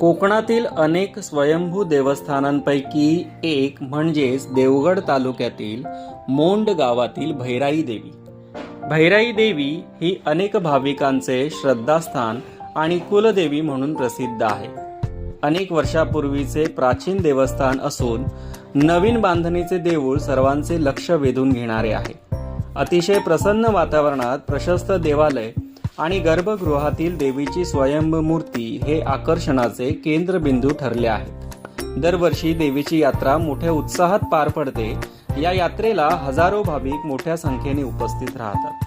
कोकणातील अनेक स्वयंभू देवस्थानांपैकी एक म्हणजेच देवगड तालुक्यातील मोंड गावातील भैराई देवी. भैराई देवी ही अनेक भाविकांचे श्रद्धास्थान आणि कुलदेवी म्हणून प्रसिद्ध आहे. अनेक वर्षापूर्वीचे प्राचीन देवस्थान असून नवीन बांधणीचे देऊळ सर्वांचे लक्ष वेधून घेणारे आहे. अतिशय प्रसन्न वातावरणात प्रशस्त देवालय आणि गर्भगृहातील देवीची स्वयंमूर्ती हे आकर्षणाचे केंद्रबिंदू ठरले आहेत. दरवर्षी देवीची यात्रा मोठ्या उत्साहात पार पडते. या यात्रेला हजारो भाविक मोठ्या संख्येने उपस्थित राहतात.